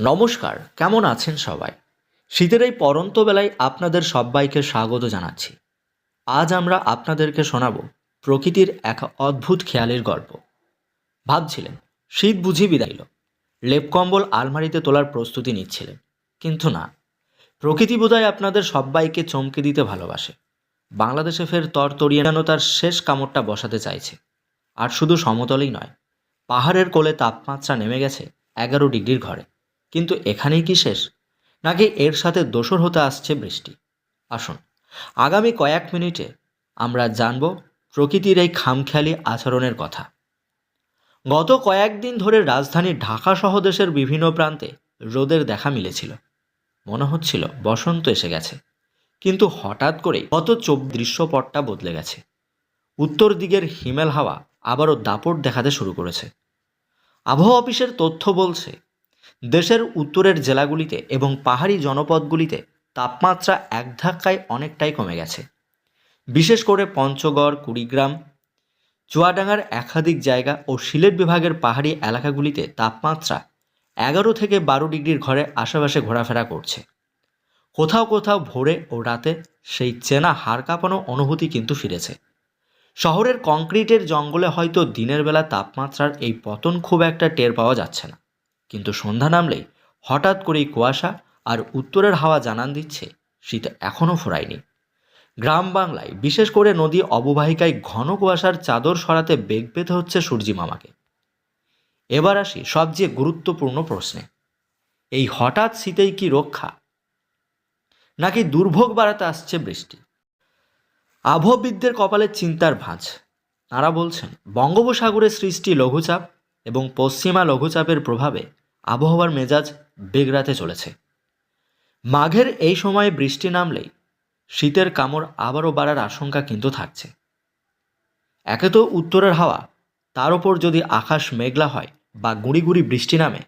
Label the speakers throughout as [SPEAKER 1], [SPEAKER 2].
[SPEAKER 1] নমস্কার, কেমন আছেন সবাই? শীতের এই পরন্ত বেলায় আপনাদের সবাইকে স্বাগত জানাচ্ছি। আজ আমরা আপনাদেরকে শোনাব প্রকৃতির এক অদ্ভুত খেয়ালের গল্প। ভাবছিলেন, শীত বুঝি বিদাইল লেপকম্বল আলমারিতে তোলার প্রস্তুতি নিচ্ছিলেন। কিন্তু না, প্রকৃতি বোধহয় আপনাদের সবাইকে চমকে দিতে ভালোবাসে। বাংলাদেশে ফের তর তরিয়ে যেন তার শেষ কামড়টা বসাতে চাইছে। আর শুধু সমতলেই নয়, পাহাড়ের কোলে তাপমাত্রা নেমে গেছে এগারো ডিগ্রির ঘরে। কিন্তু এখানেই কি শেষ? নাকি এর সাথে দোসর হতে আসছে বৃষ্টি? আসুন, আগামী কয়েক মিনিটে আমরা জানব প্রকৃতির এই খামখেয়ালি আচরণের কথা। গত কয়েকদিন ধরে রাজধানী ঢাকা সহ দেশের বিভিন্ন প্রান্তে রোদের দেখা মিলেছিল। মনে হচ্ছিল বসন্ত এসে গেছে। কিন্তু হঠাৎ করেই গত চোখ দৃশ্যপটটা বদলে গেছে। উত্তর দিকের হিমেল হাওয়া আবারও দাপট দেখাতে শুরু করেছে। আবহাওয়া অফিসের তথ্য বলছে দেশের উত্তরের জেলাগুলিতে এবং পাহাড়ি জনপদগুলিতে তাপমাত্রা এক ধাক্কায় অনেকটাই কমে গেছে। বিশেষ করে পঞ্চগড়, কুড়িগ্রাম, চুয়াডাঙ্গার একাধিক জায়গা ও সিলেট বিভাগের পাহাড়ি এলাকাগুলিতে তাপমাত্রা এগারো থেকে বারো ডিগ্রির ঘরে আশেপাশে ঘোরাফেরা করছে। কোথাও কোথাও ভোরে ও রাতে সেই চেনা হাড় কাঁপানো অনুভূতি কিন্তু ফিরেছে। শহরের কংক্রিটের জঙ্গলে হয়তো দিনের বেলা তাপমাত্রার এই পতন খুব একটা টের পাওয়া যাচ্ছে না। কিন্তু সন্ধ্যা নামলেই হঠাৎ করেই কুয়াশা আর উত্তরের হাওয়া জানান দিচ্ছে, শীত এখনও ফুরায়নি। গ্রাম বাংলায় বিশেষ করে নদী অববাহিকায় ঘন কুয়াশার চাদর সরাতে বেগ পেতে হচ্ছে সূর্যি মামাকে। এবার আসি সবচেয়ে গুরুত্বপূর্ণ প্রশ্নে। এই হঠাৎ শীতেই কি রক্ষা? নাকি দুর্ভোগ বাড়াতে আসছে বৃষ্টি? আবহবিদদের কপালে চিন্তার ভাঁজ। তারা বলছেন, বঙ্গোপসাগরে সৃষ্টি লঘুচাপ এবং পশ্চিমা লঘুচাপের প্রভাবে আবহাওয়ার মেজাজ বেগড়াতে চলেছে। মাঘের এই সময়ে বৃষ্টি নামলেই শীতের কামড় আবারও বাড়ার আশঙ্কা কিন্তু থাকছে। একে তো উত্তরের হাওয়া, তার ওপর যদি আকাশ মেঘলা হয় বা গুঁড়ি গুঁড়ি বৃষ্টি নামে,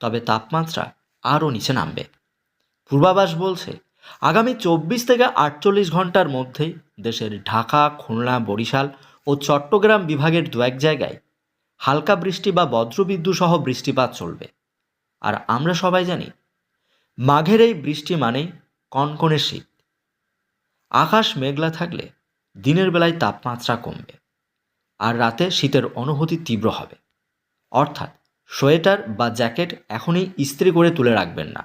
[SPEAKER 1] তবে তাপমাত্রা আরও নিচে নামবে। পূর্বাভাস বলছে, আগামী চব্বিশ থেকে আটচল্লিশ ঘণ্টার মধ্যেই দেশের ঢাকা, খুলনা, বরিশাল ও চট্টগ্রাম বিভাগের দু এক জায়গায় হালকা বৃষ্টি বা বজ্রবিদ্যুৎ সহ বৃষ্টিপাত চলবে। আর আমরা সবাই জানি, মাঘের এই বৃষ্টি মানেই কনকনে শীত। আকাশ মেঘলা থাকলে দিনের বেলায় তাপমাত্রা কমবে, আর রাতে শীতের অনুভূতি তীব্র হবে। অর্থাৎ সোয়েটার বা জ্যাকেট এখনই ইস্ত্রি করে তুলে রাখবেন না।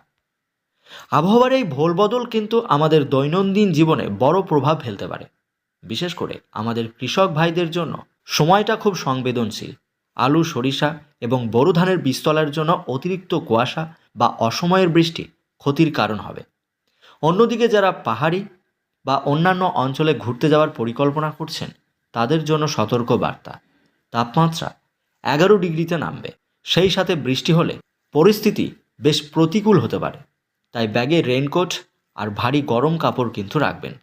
[SPEAKER 1] আবহাওয়ার এই ভোলবদল কিন্তু আমাদের দৈনন্দিন জীবনে বড় প্রভাব ফেলতে পারে। বিশেষ করে আমাদের কৃষক ভাইদের জন্য সময়টা খুব সংবেদনশীল। আলু, সরিষা এবং বোরো ধানের বীজতলার জন্য অতিরিক্ত কুয়াশা বা অসময়ের বৃষ্টি ক্ষতির কারণ হবে। অন্যদিকে যারা পাহাড়ি বা অন্যান্য অঞ্চলে ঘুরতে যাওয়ার পরিকল্পনা করছেন, তাদের জন্য সতর্ক বার্তা তাপমাত্রা এগারো ডিগ্রিতে নামবে। সেই সাথে বৃষ্টি হলে পরিস্থিতি বেশ প্রতিকূল হতে পারে। তাই ব্যাগে রেনকোট আর ভারী গরম কাপড় কিন্তু রাখবেন।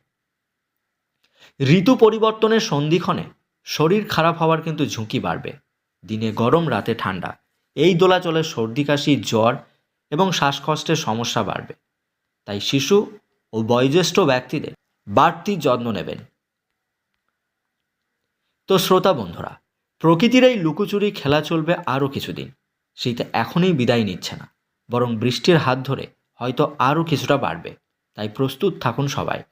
[SPEAKER 1] ঋতু পরিবর্তনের সন্ধিক্ষণে শরীর খারাপ হওয়ার কিন্তু ঝুঁকি বাড়বে। দিনে গরম, রাতে ঠান্ডা। এই দোলাচলে সর্দি, কাশি, জ্বর এবং শ্বাসকষ্টের সমস্যা বাড়বে। তাই শিশু ও বয়োজ্যেষ্ঠ ব্যক্তিদের বাড়তি যত্ন নেবেন। তো শ্রোতা বন্ধুরা, প্রকৃতির এই লুকোচুরি খেলা চলবে আরও কিছুদিন। শীত এখনই বিদায় নিচ্ছে না, বরং বৃষ্টির হাত ধরে হয়তো আরও কিছুটা বাড়বে। তাই প্রস্তুত থাকুন সবাই।